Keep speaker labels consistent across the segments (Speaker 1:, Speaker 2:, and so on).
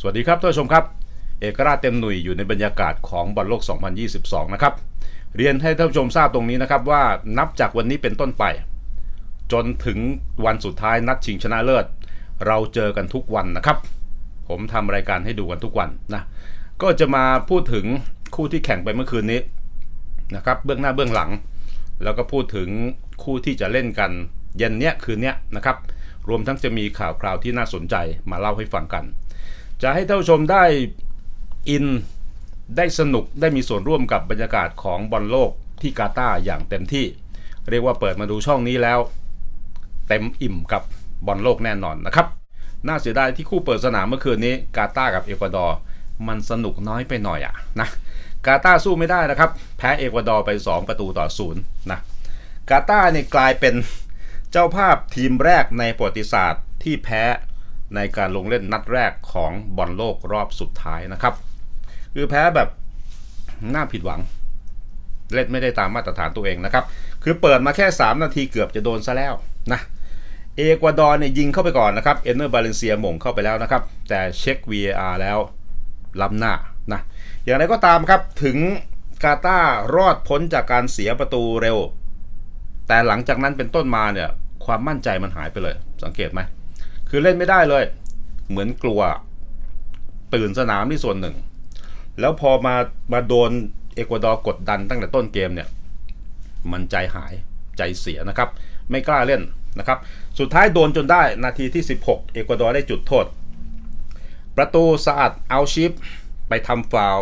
Speaker 1: สวัสดีครับท่านผู้ชมครับ เอกราชเต็มหนุ่ยอยู่ในบรรยากาศของบอลโลก 2022 นะครับ เรียนให้ท่านผู้ชมทราบตรงนี้นะครับว่านับจากวันนี้เป็นต้นไป จนถึงวันสุดท้ายนัดชิงชนะเลิศ เราเจอกันทุกวันนะครับ ผมทำรายการให้ดูกันทุกวันนะ ก็จะมาพูดถึงคู่ที่แข่งไปเมื่อคืนนี้นะครับเบื้องหน้าเบื้องหลัง แล้วก็พูดถึงคู่ที่จะเล่นกันเย็นเนี้ยคืนเนี้ยนะครับ รวมทั้งจะมีข่าวคราวที่น่าสนใจมาเล่าให้ฟังกัน จะให้ท่านผู้ชมได้อินได้สนุกได้มีส่วนร่วมกับบรรยากาศของบอลโลกที่กาตาร์อย่างเต็มที่ เรียกว่าเปิดมาดูช่องนี้แล้ว เต็มอิ่มกับบอลโลกแน่นอนนะครับ น่าเสียดายที่คู่เปิดสนามเมื่อคืนนี้กาตาร์กับเอกวาดอร์มันสนุกน้อยไปหน่อยอะนะกาตาร์สู้ไม่ได้นะครับ แพ้เอกวาดอร์ไป 2 ประตูต่อศูนย์นะกาตาร์เนี่ยกลายเป็นเจ้าภาพทีมแรกในประวัติศาสตร์ที่แพ้ ในการลงเล่นนัดแรกของบอลโลกรอบสุดท้ายนะครับ คือแพ้แบบน่าผิดหวัง เล่นไม่ได้ตามมาตรฐานตัวเองนะครับ คือเปิดมาแค่ 3 นาทีเกือบจะโดนซะแล้วนะเอกวาดอร์เนี่ยยิงเข้าไปก่อนนะครับ เอเนอร์บาเลนเซียหม่งเข้าไปแล้วนะครับ แต่เช็ค VAR แล้วล้ำหน้านะอย่างไรก็ตามครับถึงกาตาร์รอดพ้นจากการเสียประตูเร็ว แต่หลังจากนั้นเป็นต้นมาเนี่ยความมั่นใจมันหายไปเลย สังเกตไหม คือเล่นไม่ได้เลย เหมือนกลัว ตื่นสนามที่ส่วนหนึ่ง แล้วพอมามาโดนเอกวาดอร์กดดันตั้งแต่ต้นเกมเนี่ย มันใจหายใจเสียนะครับ ไม่กล้าเล่นนะครับ สุดท้ายโดนจนได้นาทีที่ 16 เอกวาดอร์ได้จุดโทษ ประตูสะอาดเอาชิปไปทำฟาว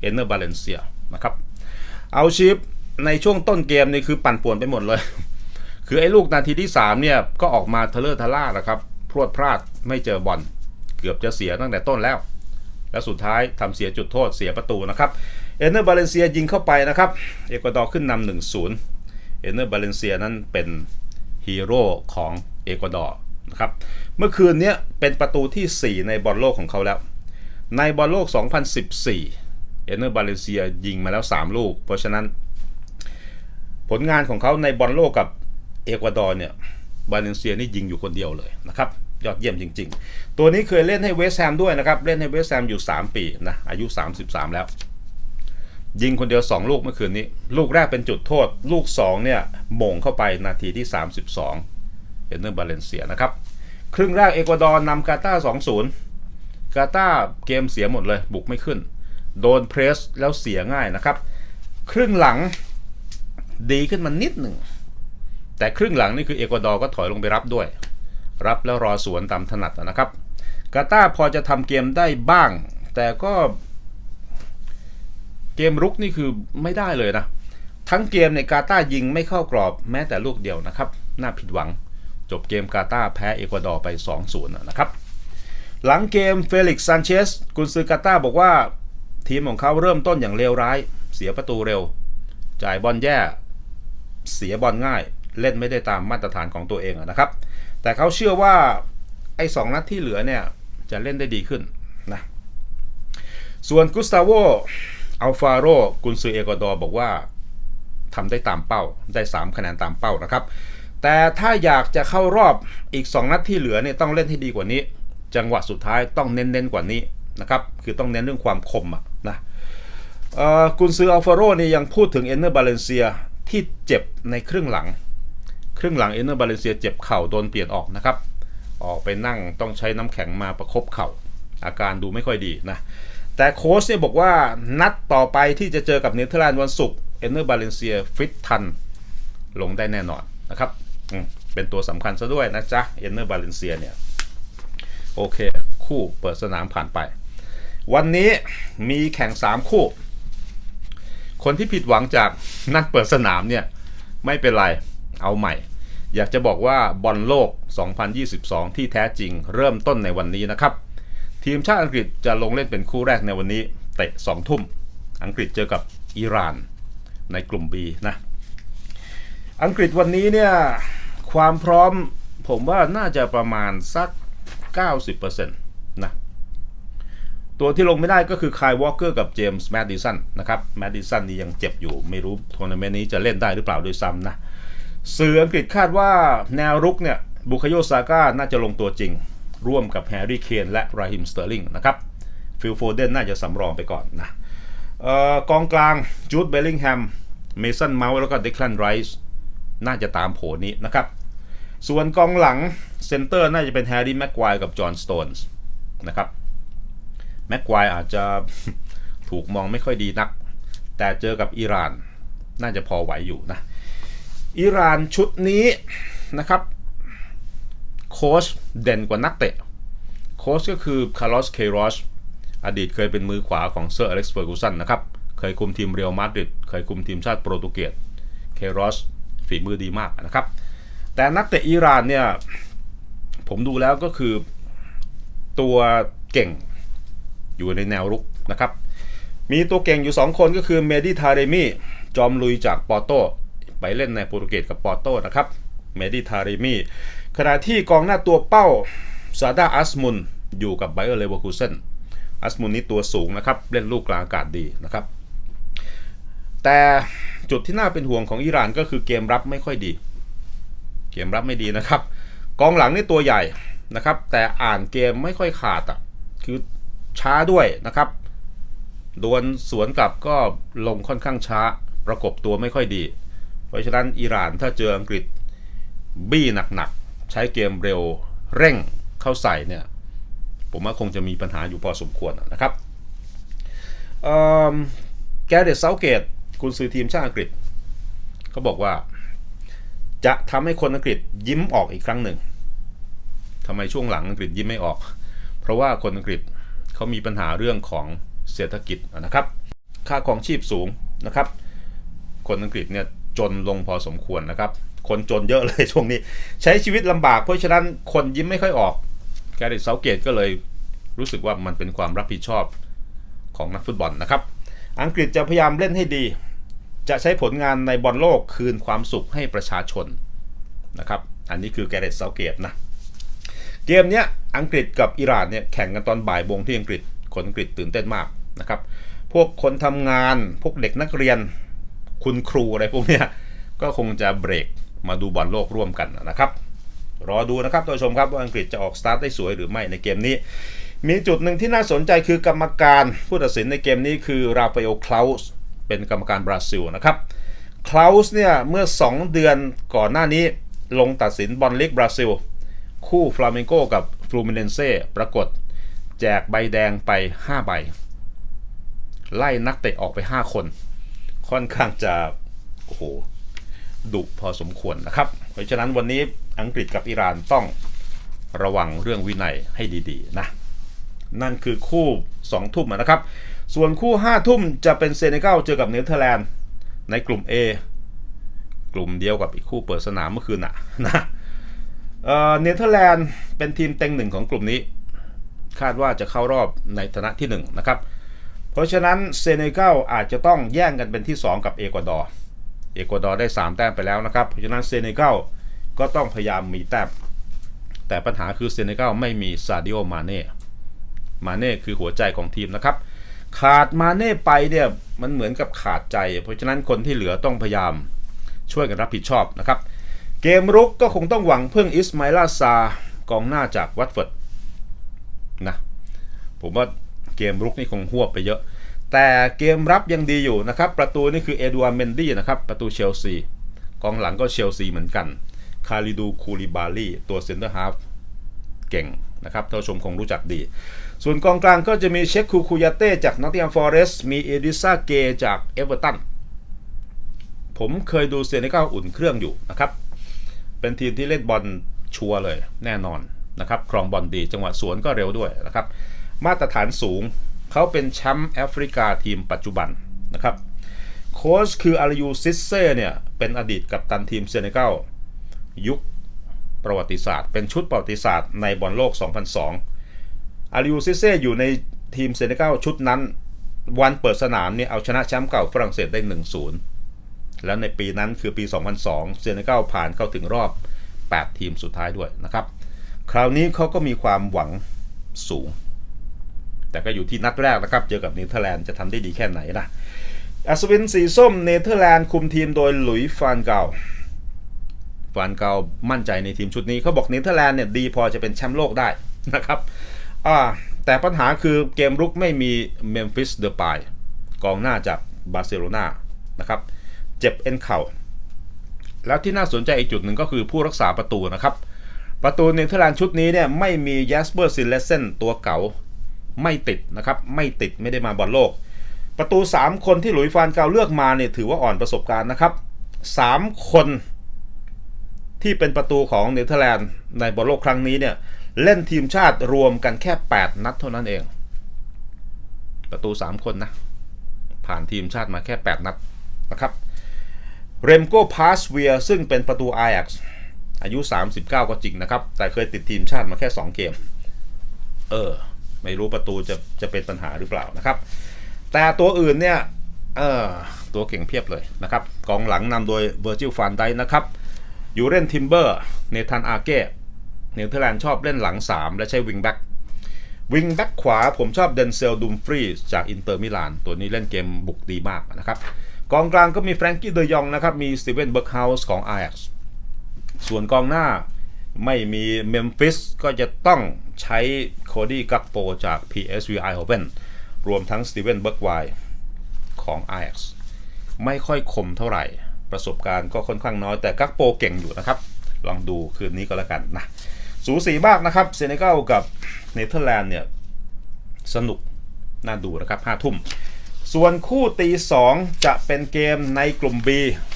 Speaker 1: เอเนอร์บาเลนเซียนะครับ เอาชิปในช่วงต้นเกมนี่คือปั่นป่วนไปหมดเลย คือไอ้ลูกนาทีที่ 3 เนี่ย ก็ออกมาเทเลอร์ทะล่านะครับ พรวดพลาดไม่เจอบอลเกือบจะเสียตั้งแต่ต้นแล้ว และสุดท้ายทำเสียจุดโทษเสียประตูนะครับเอเนอร์บาเลนเซียยิงเข้าไปนะครับเอกวาดอร์ขึ้นนำหนึ่งศูนย์เอเนอร์บาเลนเซียนั้นเป็นฮีโร่ของเอกวาดอร์นะครับเมื่อคืนนี้เป็นประตูที่ 4 ในบอลโลกของเขาแล้ว ในบอลโลก 2014 เอเนอร์บาเลนเซียยิงมาแล้ว 3 ลูก เพราะฉะนั้น ผลงานของเขาในบอลโลกกับเอกวาดอร์เนี่ย บาเลนเซียนี่ยิงอยู่คนเดียวเลยนะครับยอดเยี่ยมจริง ๆ ตัวนี้เคยเล่นให้เวสต์แฮมด้วยนะครับ เล่นให้เวสต์แฮมอยู่ 3 ปีนะอายุ 33 แล้ว ยิงคนเดียว 2 ลูกเมื่อคืนนี้ ลูกแรกเป็นจุดโทษ ลูก 2 เนี่ยม่งเข้าไปนาทีที่ 32เอเนอร์บาเลนเซียนะครับ ครึ่งแรกเอกวาดอร์นำกาตาร์2-0 กาตาร์เกมเสียหมดเลยบุกไม่ขึ้น โดนเพรสแล้วเสียง่ายนะครับ ครึ่งหลังดีขึ้นมานิดหนึ่ง แต่ครึ่งหลังนี่คือเอกวาดอร์ก็ถอยลงไปรับด้วย รับแล้วรอสวนตามถนัดนะครับ กาตาร์พอจะทำเกมได้บ้าง แต่ก็เกมรุกนี่คือไม่ได้เลยนะ ทั้งเกมในกาตาร์ยิงไม่เข้ากรอบแม้แต่ลูกเดียวนะครับ น่าผิดหวัง จบเกมกาตาร์แพ้เอกวาดอร์ไป 2-0 นะครับ หลังเกมเฟลิกซ์ซานเชสกุนซือกาตาร์บอกว่าทีมของเขาเริ่มต้นอย่างเลวร้าย เสียประตูเร็ว จ่ายบอลแย่ เสียบอลง่าย เล่นไม่ได้ตามมาตรฐานของตัวเองนะครับ แต่เขาเชื่อว่าไอ้สองนัดที่เหลือเนี่ยจะเล่นได้ดีขึ้นนะส่วนกุสตาโวอัลฟาโรกุนซือเอกวาดอร์บอกว่าทำได้ตามเป้าได้ 3 คะแนนตามเป้านะครับ แต่ถ้าอยากจะเข้ารอบอีก 2 นัดที่เหลือเนี่ยต้องเล่นให้ดีกว่านี้ จังหวะสุดท้ายต้องเน้นๆกว่านี้นะครับคือต้องเน้นเรื่องความคมอะนะกุนซืออัลฟาโรนี่ยังพูดถึงเอนเนอร์บาเลนเซียที่เจ็บในครึ่งหลัง ครึ่งหลังเอนเนอร์บาเลนเซียเจ็บเข่าโดนเปลี่ยนออกนะครับ ออกไปนั่งต้องใช้น้ำแข็งมาประคบเข่า อาการดูไม่ค่อยดีนะ แต่โค้ชเนี่ยบอกว่านัดต่อไปที่จะเจอกับเนเธอร์แลนด์วันศุกร์เอนเนอร์บาเลนเซียฟิตทันลงได้แน่นอนนะครับเป็นตัวสำคัญซะด้วยนะจ๊ะเอนเนอร์บาเลนเซียเนี่ย โอเค คู่เปิดสนามผ่านไป วันนี้มีแข่ง 3 คู่ คนที่ผิดหวังจากนัดเปิดสนามเนี่ย ไม่เป็นไร เอาใหม่ อยากจะบอกว่าบอลโลก 2022 ที่แท้จริงเริ่มต้นในวันนี้นะครับ ทีมชาติอังกฤษจะลงเล่นเป็นคู่แรกในวันนี้เตะ2ทุ่ม อังกฤษเจอกับอิหร่านในกลุ่ม B นะ อังกฤษวันนี้เนี่ยความพร้อมผมว่าน่าจะประมาณสัก 90%นะตัวที่ลงไม่ได้ก็คือคายวอลเกอร์กับเจมส์แมดดิสันนะครับแมดดิสันนี่ยังเจ็บอยู่ไม่รู้ทัวร์นาเมนต์นี้จะเล่นได้หรือเปล่าด้วยซ้ำนะ สื่ออังกฤษคาดว่าแนวรุกเนี่ยบุคโยซาก้าน่าจะลงตัวจริง ร่วมกับแฮร์รี่เคนและราฮิมสเตอร์ลิงนะครับฟิลโฟเดนน่าจะสำรองไปก่อนนะออกองกลางจูดเบลลิงแฮมเมสันเมาส์แล้วก็เดคลันไรส์น่าจะตามโผนี้นะครับ ส่วนกองหลังเซนเตอร์น่าจะเป็นแฮร์รี่แม็กควายกับจอห์นสโตนส์นะครับแม็กควายอาจจะถูกมองไม่ค่อยดีนัก แต่เจอกับอิหร่าน น่าจะพอไหวอยู่นะ อิหร่านชุดนี้นะครับโค้ชเด่นกว่านักเตะโค้ชก็คือคาร์ลอสเคโรสอดีตเคยเป็นมือขวาของเซอร์อเล็กซ์เฟอร์กูสันนะครับ เคยคุมทีมเรอัลมาดริดเคยคุมทีมชาติโปรตุเกสเคโรสฝีมือดีมากนะครับ แต่นักเตะอิหร่านเนี่ย ผมดูแล้วก็คือตัวเก่งอยู่ในแนวรุกนะครับ มีตัวเก่งอยู่ 2 คนก็คือเมดิทาเรมีจอมลุยจากปอร์โต ไปเล่นในโปรตุเกสกับปอร์โตนะครับเมดิทาเรมีขณะที่กองหน้าตัวเป้าซาดาอัสมุนอยู่กับไบเออร์เลเวอร์คูเซนอัสมุนนี่ตัวสูงนะครับ เล่นลูกกลางอากาศดีนะครับ แต่จุดที่น่าเป็นห่วงของอิหร่านก็คือเกมรับไม่ค่อยดี เกมรับไม่ดีนะครับ กองหลังนี่ตัวใหญ่นะครับ แต่อ่านเกมไม่ค่อยขาดอะคือช้าด้วยนะครับดวลสวนกลับก็ลงค่อนข้างช้า ประกบตัวไม่ค่อยดี เพราะฉะนั้นอิหร่านถ้าเจออังกฤษบี้หนักๆ ใช้เกมเร็วเร่งเข้าใส่เนี่ย ผมว่าคงจะมีปัญหาอยู่พอสมควรนะครับแกเดตเซาเกตกุนซือทีมชาติอังกฤษเขาบอกว่า จะทำให้คนอังกฤษยิ้มออกอีกครั้งหนึ่งทำไมช่วงหลังอังกฤษยิ้มไม่ออก เพราะว่าคนอังกฤษเขามีปัญหาเรื่องของเศรษฐกิจนะครับ ค่าของชีพสูงนะครับ คนอังกฤษเนี่ย จนลงพอสมควรนะครับ คนจนเยอะเลยช่วงนี้ ใช้ชีวิตลำบากเพราะฉะนั้นคนยิ้มไม่ค่อยออกแกริสเซาเกตก็เลยรู้สึกว่ามันเป็นความรับผิดชอบของนักฟุตบอลนะครับ อังกฤษจะพยายามเล่นให้ดี จะใช้ผลงานในบอลโลกคืนความสุขให้ประชาชนนะครับ อันนี้คือแกเรตเซาเกตนะ เกมเนี้ยอังกฤษกับอิหร่านเนี่ยแข่งกันตอนบ่ายโมงที่อังกฤษคนอังกฤษตื่นเต้นมากนะครับ พวกคนทำงานพวกเด็กนักเรียน คุณครูอะไรพวกเนี้ยก็คงจะเบรกมาดูบอลโลกร่วมกันนะครับรอดูนะครับท่านผู้ชมครับว่าอังกฤษจะออกสตาร์ทได้สวยหรือไม่ในเกมนี้ มีจุดหนึ่งที่น่าสนใจคือกรรมการผู้ตัดสินในเกมนี้คือราฟาเอลคลาสเป็นกรรมการบราซิลนะครับคลาสเนี่ยเมื่อ 2 เดือนก่อนหน้านี้ลงตัดสินบอลลีกบราซิล คู่ฟลาเมงโกกับฟลูมิเนนเซ่ปรากฏ แจกใบแดงไป 5 ใบ ไล่นักเตะออกไป 5 คน ค่อนข้างจะโอ้โหดุพอสมควรนะครับ เพราะฉะนั้นวันนี้อังกฤษกับอิหร่านต้องระวังเรื่องวินัยให้ดีๆนะ นั่นคือคู่ 2 ทุ่มนะครับ ส่วนคู่ 5 ทุ่มจะเป็นเซเนกัลเจอกับเนเธอร์แลนด์ในกลุ่ม A กลุ่มเดียวกับอีกคู่เปิดสนามเมื่อคืนน่ะนะเนเธอร์แลนด์เป็นทีมเต็งหนึ่งของกลุ่มนี้ คาดว่าจะเข้ารอบในฐานะที่ 1 นะครับ เพราะฉะนั้นเซเนกัลอาจจะต้องแย่งกันเป็นที่ 2 กับเอกวาดอร์เอกวาดอร์ได้ 3 แต้มไปแล้วนะครับ เพราะฉะนั้นเซเนกัลก็ต้องพยายามมีแต้ม แต่ปัญหาคือเซเนกัลไม่มีซาดิโอมาเน่ มาเน่คือหัวใจของทีมนะครับ ขาดมาเน่ไปเนี่ยมันเหมือนกับขาดใจ เพราะฉะนั้นคนที่เหลือต้องพยายามช่วยกันรับผิดชอบนะครับ เกมรุกก็คงต้องหวังพึ่งอิสมาอิลาซากองหน้าจากวัตฟอร์ดนะผมว่า เกมรุกนี่คงหวบไปเยอะ แต่เกมรับยังดีอยู่นะครับ ประตูนี่คือเอดัวเมนดี้นะครับ ประตูเชลซี กองหลังก็เชลซีเหมือนกัน คาริดูคูลิบาลีตัวเซนเตอร์ฮาฟเก่งนะครับท่านชมคงรู้จักดี ส่วนกองกลางก็จะมีเชคคูคูยาเต้จากนอตติงแฮมฟอเรสต์มีเอดิซาเกจากเอเวอร์ตันผมเคยดูเซเนกัลอุ่นเครื่องอยู่นะครับ เป็นทีมที่เล่นบอลชัวร์เลยแน่นอนนะครับ ครองบอลดีจังหวะสวนก็เร็วด้วยนะครับ มาตรฐานสูง เขาเป็นแชมป์แอฟริกาทีมปัจจุบันนะครับโค้ชคืออาริยูซิเซ่เนี่ย เป็นอดีตกัปตันทีมเซเนกัลยุคประวัติศาสตร์ เป็นชุดประวัติศาสตร์ในบอลโลก 2002 อาริยูซิเซ่อยู่ในทีมเซเนกัลชุดนั้น วันเปิดสนามเนี่ย เอาชนะแชมป์เก่าฝรั่งเศสได้ 1-0 แล้วในปีนั้นคือปี 2002 เซเนกัลผ่านเข้าถึงรอบ 8 ทีมสุดท้ายด้วยนะครับ คราวนี้เขาก็มีความหวังสูง แต่ก็อยู่ที่นัดแรกนะครับ เจอกับเนเธอร์แลนด์จะทำได้ดีแค่ไหนนะอัศวินสีส้มเนเธอร์แลนด์คุมทีมโดยหลุยฟานเกาฟานเกามั่นใจในทีมชุดนี้เขาบอกเนเธอร์แลนด์เนี่ยดีพอจะเป็นแชมป์โลกได้นะครับอ่าแต่ปัญหาคือเกมรุกไม่มีเมมฟิสเดอ p ายกองหน้าจากบาร์เซโลนานะครับเจ็บเอ็นเข่า แล้วที่น่าสนใจอีกจุดหนึ่งก็คือผู้รักษาประตูนะครับ ประตูเนเธอร์แลนด์ชุดนี้เนี่ยไม่มีแยสเปอร์ซินเลเซนตัวเก่า ไม่ติดนะครับไม่ติดไม่ได้มาบอลโลก ประตู 3 คนที่หลุยฟานเกาเลือกมาเนี่ยถือว่าอ่อนประสบการณ์นะครับ 3 คนที่เป็นประตูของเนเธอร์แลนด์ในบอลโลกครั้งนี้เนี่ยเล่นทีมชาติรวมกันแค่ 8 นัดเท่านั้นเอง ประตู 3 คนนะผ่านทีมชาติมาแค่ 8 นัดนะครับเรมโก้พาสเวียซึ่งเป็นประตู Ajax อายุ 39 ก็จริงนะครับ แต่เคยติดทีมชาติมาแค่ 2 เกม เออ ไม่รู้ประตูจะจะเป็นปัญหาหรือเปล่านะครับ แต่ตัวอื่นเนี่ยเออตัวเก่งเพียบเลยนะครับกองหลังนำโดยเวอร์จิลฟานไดนะครับยูเรนทิมเบอร์เนธานอาเก้เนเธอร์แลนด์ชอบเล่นหลัง 3 และใช้วิงแบ็กวิงแบ็กขวาผมชอบเดนเซลดุมฟรีจากอินเตอร์มิลานตัวนี้เล่นเกมบุกดีมากนะครับกองกลางก็มีแฟรงกี้เดยองนะครับมีสตีเวนเบิร์กเฮาส์ของอาร์ x ส่วนกองหน้าไม่มีเมมฟิสก็จะต้อง ใช้โคดี้กักโปจาก PSV Eindhoven รวมทั้งสตีเวนเบิร์กไวของ Ajax ไม่ค่อยคมเท่าไหร่ ประสบการณ์ก็ค่อนข้างน้อยแต่กักโปเก่งอยู่นะครับ ลองดูคืนนี้ก็แล้วกันนะ สูสีมากนะครับ เซเนกัลกับเนเธอร์แลนด์เนี่ย สนุก น่าดูนะครับ5ทุ่ม ส่วนคู่ตี 2 จะเป็นเกมในกลุ่ม B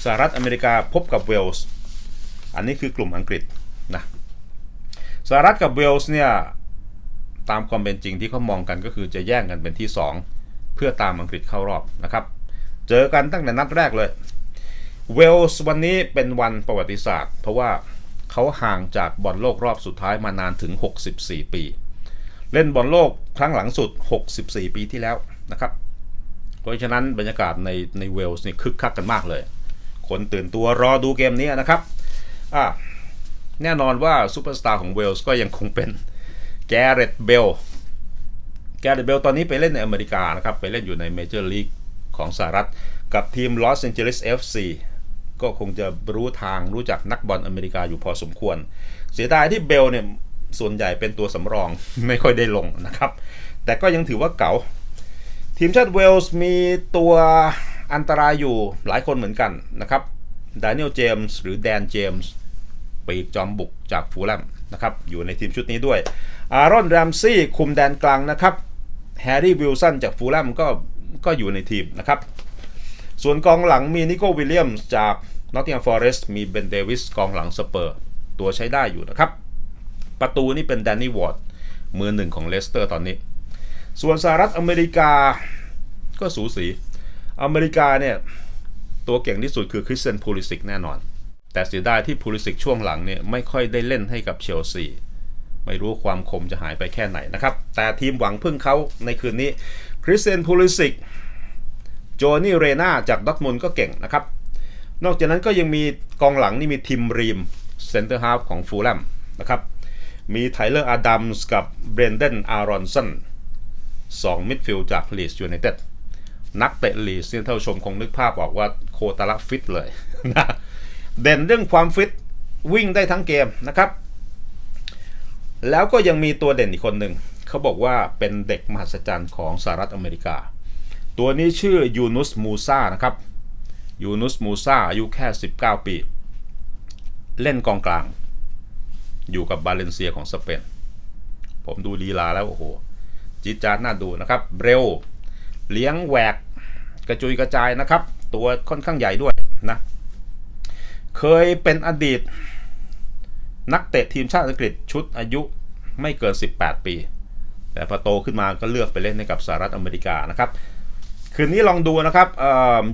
Speaker 1: สหรัฐอเมริกาพบกับเวลส์ อันนี้คือกลุ่มอังกฤษ สหรัฐกับเวลส์เนี่ยตามความเป็นจริงที่เขามองกันก็คือจะแย่งกันเป็นที่ 2 เพื่อตามอังกฤษเข้ารอบนะครับ เจอกันตั้งแต่นัดแรกเลย เวลส์วันนี้เป็นวันประวัติศาสตร์ เพราะว่าเขาห่างจากบอลโลกรอบสุดท้ายมานานถึง 64 ปี เล่นบอลโลกครั้งหลังสุด 64 ปีที่แล้วนะครับ เพราะฉะนั้นบรรยากาศในในเวลส์นี่คึกคักกันมากเลย คนตื่นตัวรอดูเกมนี้นะครับอ่า แน่นอนว่าซูเปอร์สตาร์ของเวลส์ก็ยังคงเป็นแกเรตเบลแกเรตเบลตอนนี้ไปเล่นในอเมริกานะครับ ไปเล่นอยู่ในเมเจอร์ลีกของสหรัฐ กับทีมลอสแองเจลิส FC ก็คงจะรู้ทางรู้จักนักบอลอเมริกาอยู่พอสมควร เสียดายที่เบลเนี่ยส่วนใหญ่เป็นตัวสำรองไม่ค่อยได้ลงนะครับ แต่ก็ยังถือว่าเก๋าทีมชาติเวลส์มีตัวอันตรายอยู่หลายคนเหมือนกันนะครับดานิเอลเจมส์หรือแดนเจมส์ ปีกจอมบุกจากฟูลแลมนะครับอยู่ในทีมชุดนี้ด้วย อารอนแรมซี่คุมแดนกลางนะครับแฮร์รี่วิลสันจากฟูลแลมก็ก็อยู่ในทีมนะครับ ส่วนกองหลังมีนิโก้วิลเลียมจากนอตติงแฮมฟอเรสต์มีเบนเดวิสกองหลังสเปอร์ ตัวใช้ได้อยู่นะครับ ประตูนี่เป็นแดนนี่วอร์ดมือหนึ่งของเลสเตอร์ตอนนี้ ส่วนสหรัฐอเมริกาก็สูสี อเมริกาเนี่ย ตัวเก่งที่สุดคือคริสเซนพูลิสิกแน่นอน แต่เสียดายที่พูลิสิกช่วงหลังเนี่ยไม่ค่อยได้เล่นให้กับเชลซีไม่รู้ความคมจะหายไปแค่ไหนนะครับ แต่ทีมหวังพึ่งเขาในคืนนี้คริสเซนพูลิสิกโจนี่เรนาจากดอทมุนก็เก่งนะครับ นอกจากนั้นก็ยังมีกองหลังนี่มีทิมรีมเซนเตอร์ฮาฟของฟูลแลมนะครับ มีไทเลอร์อาดัมส์กับเบรนเดนอารอนสันสองมิดฟิลด์จากลีสยูไนเต็ดนักเตะลีสที่ท่านชมคงนึกภาพออกว่าโคตาระฟิตเลยนะ เด่นเรื่องความฟิตวิ่งได้ทั้งเกมนะครับ แล้วก็ยังมีตัวเด่นอีกคนหนึ่งเขาบอกว่าเป็นเด็กมหัศจรรย์ของสหรัฐอเมริกา ตัวนี้ชื่อยูนุสมูซานะครับยูนุสมูซาอายุแค่ 19 ปี เล่นกองกลาง อยู่กับบาเลนเซียของสเปน ผมดูลีลาแล้วโอ้โหจิจาร์น่าดูนะครับ เร็ว เลี้ยงแหวกกระจุยกระจายนะครับ ตัวค่อนข้างใหญ่ด้วยนะ เคยเป็นอดีต นักเตะทีมชาติอังกฤษชุดอายุไม่เกิน 18 ปี แต่พอโตขึ้นมาก็เลือกไปเล่นให้กับสหรัฐอเมริกานะครับ คืนนี้ลองดูนะครับ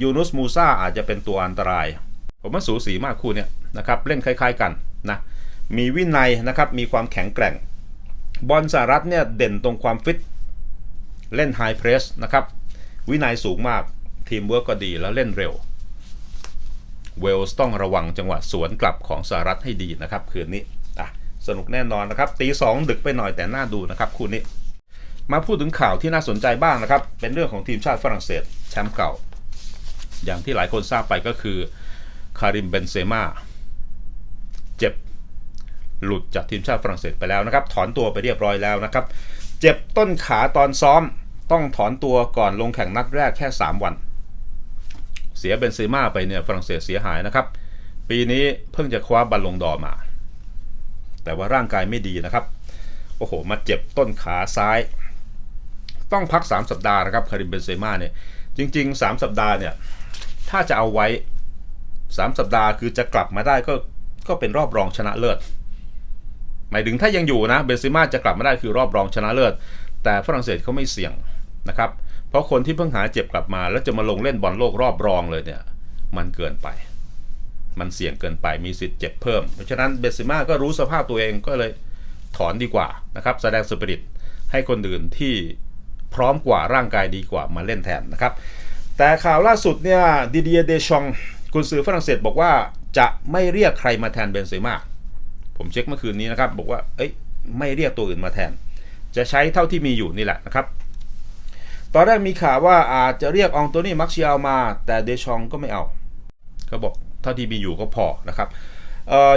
Speaker 1: ยูนุสมูซาอาจจะเป็นตัวอันตราย ผมว่าสูสีมากคู่เนี่ยนะครับเล่นคล้าย ๆกันนะมีวินัยนะครับมีความแข็งแกร่ง บอลสหรัฐเนี่ยเด่นตรงความฟิตเล่นไฮเพรสนะครับวินัยสูงมากทีมเวิร์กก็ดีแล้วเล่นเร็ว เวลส์ต้องระวังจังหวะสวนกลับของสหรัฐให้ดีนะครับคืนนี้สนุกแน่นอนนะครับตีสองดึกไปหน่อยแต่น่าดูนะครับคู่นี้มาพูดถึงข่าวที่น่าสนใจบ้างนะครับ เป็นเรื่องของทีมชาติฝรั่งเศสแชมป์เก่า อย่างที่หลายคนทราบไปก็คือคาริมเบนเซม่าเจ็บหลุดจากทีมชาติฝรั่งเศสไปแล้วนะครับ ถอนตัวไปเรียบร้อยแล้วนะครับ เจ็บต้นขาตอนซ้อม ต้องถอนตัวก่อนลงแข่งนัดแรกแค่ 3 วัน เสียเบนเซม่าไปเนี่ยฝรั่งเศสเสียหายนะครับ ปีนี้เพิ่งจะคว้าบอลลงดอมา แต่ว่าร่างกายไม่ดีนะครับ โอ้โห มาเจ็บต้นขาซ้าย ต้องพัก 3 สัปดาห์นะครับคาริมเบนเซม่าเนี่ยจริง ๆ 3 สัปดาห์เนี่ยถ้าจะเอาไว้ 3 สัปดาห์คือจะกลับมาได้ก็ก็เป็นรอบรองชนะเลิศหมายถึงถ้ายังอยู่นะเบนเซม่าจะกลับมาได้คือรอบรองชนะเลิศแต่ฝรั่งเศสเขาไม่เสี่ยงนะครับ เพราะคนที่เพิ่งหายเจ็บกลับมา แล้วจะมาลงเล่นบอลโลกรอบรองเลยเนี่ย มันเกินไป มันเสี่ยงเกินไปมีสิทธิ์เจ็บเพิ่ม เพราะฉะนั้นเบนเซม่าก็รู้สภาพตัวเองก็เลยถอนดีกว่านะครับ แสดงสปิริตให้คนอื่นที่พร้อมกว่าร่างกายดีกว่ามาเล่นแทนนะครับ แต่ข่าวล่าสุดเนี่ยดิเดียเดชองกุนซือฝรั่งเศสบอกว่าจะไม่เรียกใครมาแทนเบนเซม่าผมเช็คเมื่อคืนนี้นะครับ บอกว่าเอ้ยไม่เรียกตัวอื่นมาแทน จะใช้เท่าที่มีอยู่นี่แหละนะครับ ตอนแรกมีข่าวว่าอาจจะเรียกอองโตนี่มักซิอาลมา แต่เดชองก็ไม่เอาเขาบอกเท่าที่มีอยู่ก็พอนะครับ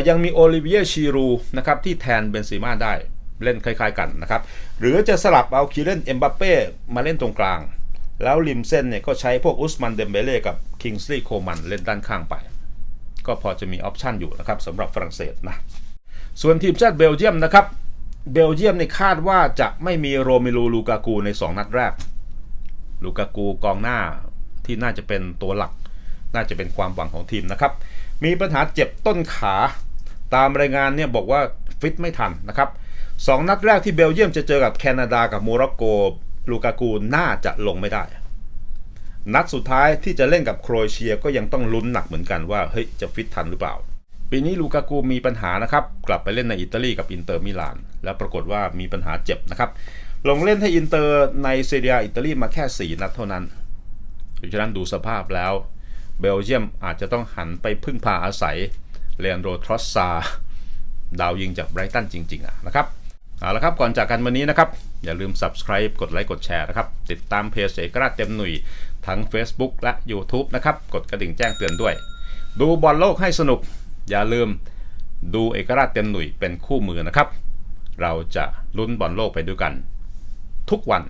Speaker 1: ยังมีโอลิเวียชีรูนะครับที่แทนเบนเซม่าได้เล่นคล้ายๆกันนะครับ หรือจะสลับเอาคิเลนเอ็มบัปเป้มาเล่นตรงกลาง แล้วริมเส้นเนี่ยก็ใช้พวกอุสมันเดมเบเล่กับคิงส์ลีย์โคมันเล่นด้านข้างไป ก็พอจะมีออปชันอยู่นะครับสำหรับฝรั่งเศสนะ ส่วนทีมชาติเบลเยียมนะครับ เบลเยียมในคาดว่าจะไม่มีโรมิลูลูกากูใน 2 นัดแรก ลูกากูกองหน้าที่น่าจะเป็นตัวหลัก น่าจะเป็นความหวังของทีมนะครับ มีปัญหาเจ็บต้นขาตามรายงานเนี่ยบอกว่าฟิตไม่ทันนะครับสองนัดแรกที่เบลเยียมจะเจอกับแคนาดากับโมร็อกโก ลูกากูน่าจะลงไม่ได้ นัดสุดท้ายที่จะเล่นกับโครเอเชียก็ยังต้องลุ้นหนักเหมือนกันว่าเฮ้ยจะฟิตทันหรือเปล่า ปีนี้ลูกากูมีปัญหานะครับ กลับไปเล่นในอิตาลีกับอินเตอร์มิลาน แล้วปรากฏว่ามีปัญหาเจ็บนะครับ ลงเล่นให้อินเตอร์ในเซเรียอิตาลีมาแค่ 4 นัดเท่านั้นดังนั้นดูสภาพแล้ว เบลเยียมอาจจะต้องหันไปพึ่งพาอาศัยเลอันโดทรอสซา ดาวยิงจากไบรตันจริง ๆอะนะครับ เอาละครับก่อนจากกันวันนี้นะครับ อย่าลืม subscribe กดไลค์กดแชร์นะครับ ติดตามเพจเอกราชเต็มหนุ่ยทั้ง Facebook และ YouTube นะครับ กดกระดิ่งแจ้งเตือนด้วย ดูบอลโลกให้สนุก อย่าลืมดูเอกราชเต็มหนุ่ยเป็นคู่มือนะครับ เราจะลุ้นบอลโลกไปด้วยกัน ทุกวัน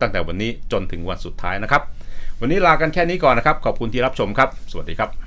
Speaker 1: ตั้งแต่วันนี้จนถึงวันสุดท้ายนะครับ วันนี้ลากันแค่นี้ก่อนนะครับ ขอบคุณที่รับชมครับ สวัสดีครับ